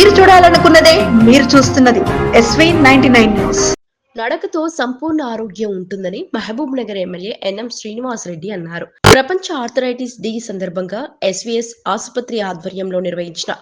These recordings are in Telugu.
మీరు చూడాలనుకున్నదే మీరు చూస్తున్నది ఎస్వీ నైన్టీ నైన్ న్యూస్ నడకతో సంపూర్ణ ఆరోగ్యం ఉంటుందని మహబూబ్ నగర్ ఎమ్మెల్యే ఎన్ఎం శ్రీనివాస్ రెడ్డి అన్నారు. ప్రపంచ ఆర్థరైటిస్ డి సందర్భంగా ఎస్వీఎస్ ఆసుపత్రి ఆధ్వర్యంలో నిర్వహించిన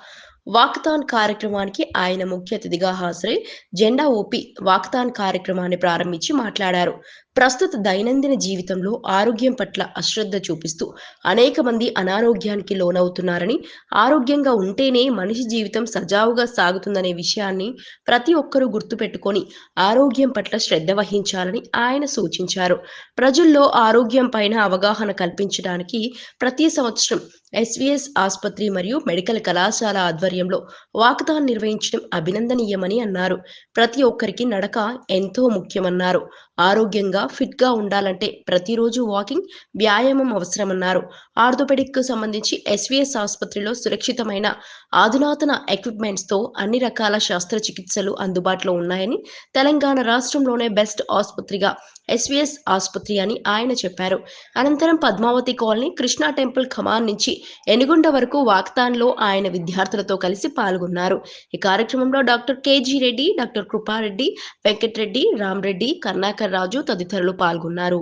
వాక్తాన్ కార్యక్రమానికి ఆయన ముఖ్య అతిథిగా హాజరై జెండా ఓపి వాక్తాన్ కార్యక్రమాన్ని ప్రారంభించి మాట్లాడారు. ప్రస్తుత దైనందిన జీవితంలో ఆరోగ్యం పట్ల అశ్రద్ధ చూపిస్తూ అనేక మంది అనారోగ్యానికి లోనవుతున్నారని ఆరోగ్యంగా ఉంటేనే మనిషి జీవితం సజావుగా సాగుతుందనే విషయాన్ని ప్రతి ఒక్కరూ గుర్తుపెట్టుకొని ఆరోగ్యం పట్ల శ్రద్ధ వహించాలని ఆయన సూచించారు. ప్రజల్లో ఆరోగ్యం పైన అవగాహన కల్పించడానికి ప్రతి సంవత్సరం ఎస్విఎస్ ఆసుపత్రి మరియు మెడికల్ కళాశాల ఆధ్వర్యంలో వాకథాన్ నిర్వహించడం అభినందనీయమని అన్నారు. ప్రతి ఒక్కరికి నడక ఎంతో ముఖ్యమన్నారు. ఆరోగ్యంగా ఫిట్గా ఉండాలంటే ప్రతిరోజు వాకింగ్ వ్యాయామం అవసరమన్నారు. ఆర్థోపెడిక్కు సంబంధించి ఎస్విఎస్ ఆసుపత్రిలో సురక్షితమైన ఆధునాతన ఎక్విప్మెంట్స్తో అన్ని రకాల శస్త్రచికిత్సలు అందుబాటులో ఉన్నాయని తెలంగాణ రాష్ట్రంలోనే బెస్ట్ ఆసుపత్రిగా ఎస్విఎస్ ఆసుపత్రి అని ఆయన చెప్పారు. అనంతరం Padmavathi colony Krishna temple come on నుంచి ఎనుగొండ వరకు వాక్తాన్లో ఆయన విద్యార్థులతో కలిసి పాల్గొన్నారు. ఈ కార్యక్రమంలో doctor KG Reddy doctor Kripa Reddy Venkata Reddy Rama Reddy Karunakar Raju తదితరులు పాల్గొన్నారు.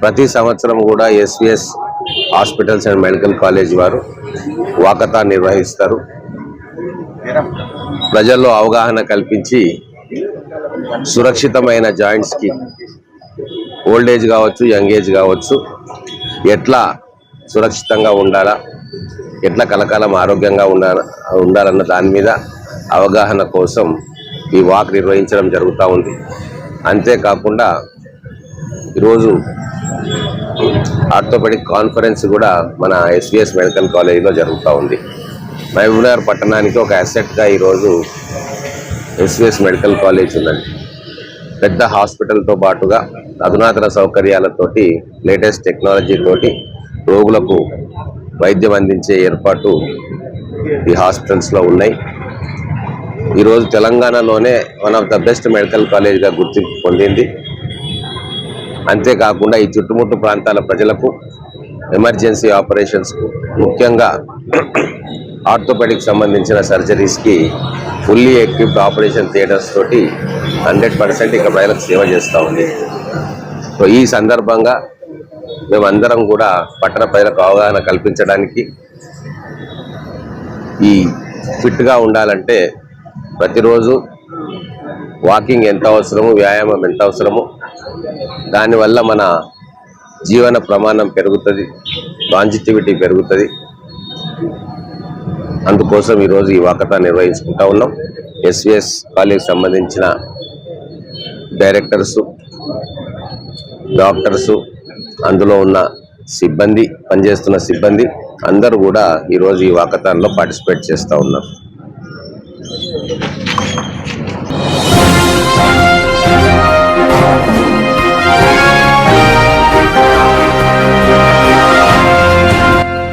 ప్రతి సంవత్సరం కూడా SVS hospitals and medical college వారు వాకతా నిర్వహిస్తారు. ప్రజల్లో అవగాహన కల్పించి సురక్షితమైన జాయింట్స్కి ఓల్డ్ ఏజ్ కావచ్చు యంగ్ ఏజ్ కావచ్చు ఎట్లా సురక్షితంగా ఉండాలా ఎట్లా కలకాలం ఆరోగ్యంగా ఉండాల ఉండాలన్న దాని మీద అవగాహన కోసం ఈ వాక్ నిర్వహించడం జరుగుతూ ఉంది. అంతేకాకుండా ఈరోజు ఆర్థోపెడిక్ కాన్ఫరెన్స్ కూడా మన ఎస్విఎస్ మెడికల్ కాలేజీలో జరుగుతూ ఉంది. మహబూబ్నగర్ పట్టణానికి ఒక అసెట్గా ఈరోజు ఎస్విఎస్ మెడికల్ కాలేజ్ ఉందండి పెద్ద హాస్పిటల్తో పాటుగా అధునాతన సౌకర్యాలతోటి లేటెస్ట్ టెక్నాలజీతోటి రోగులకు వైద్యం అందించే ఏర్పాటు ఈ హాస్పిటల్స్లో ఉన్నాయి. ఈరోజు తెలంగాణలోనే one of the best medical కాలేజ్గా గుర్తింపు పొందింది. అంతేకాకుండా ఈ చుట్టుముట్టు ప్రాంతాల ప్రజలకు ఎమర్జెన్సీ ఆపరేషన్స్కు ముఖ్యంగా ఆర్థోపెడిక్ సంబంధించిన సర్జరీస్కి ఫుల్లీ ఎక్విప్డ్ ఆపరేషన్ థియేటర్స్ తోటి హండ్రెడ్ పర్సెంట్ ఇక ప్రజలకు సేవ చేస్తూ ఉంది. సో ఈ సందర్భంగా మేమందరం కూడా పట్టణ ప్రజలకు అవగాహన కల్పించడానికి ఈ ఫిట్గా ఉండాలంటే ప్రతిరోజు వాకింగ్ ఎంత అవసరము వ్యాయామం ఎంత అవసరము దానివల్ల మన జీవన ప్రమాణం పెరుగుతుంది లాంజిటివిటీ పెరుగుతుంది. అందుకోసం ఈరోజు ఈ వాకతా నిర్వహించుకుంటా ఉన్నాం. ఎస్విఎస్ కాలేజ్ సంబంధించిన డైరెక్టర్సు డాక్టర్సు అందులో ఉన్న సిబ్బంది పనిచేస్తున్న సిబ్బంది అందరూ కూడా ఈరోజు ఈ వాకతాన్లో పార్టిసిపేట్ చేస్తూ ఉన్నారు.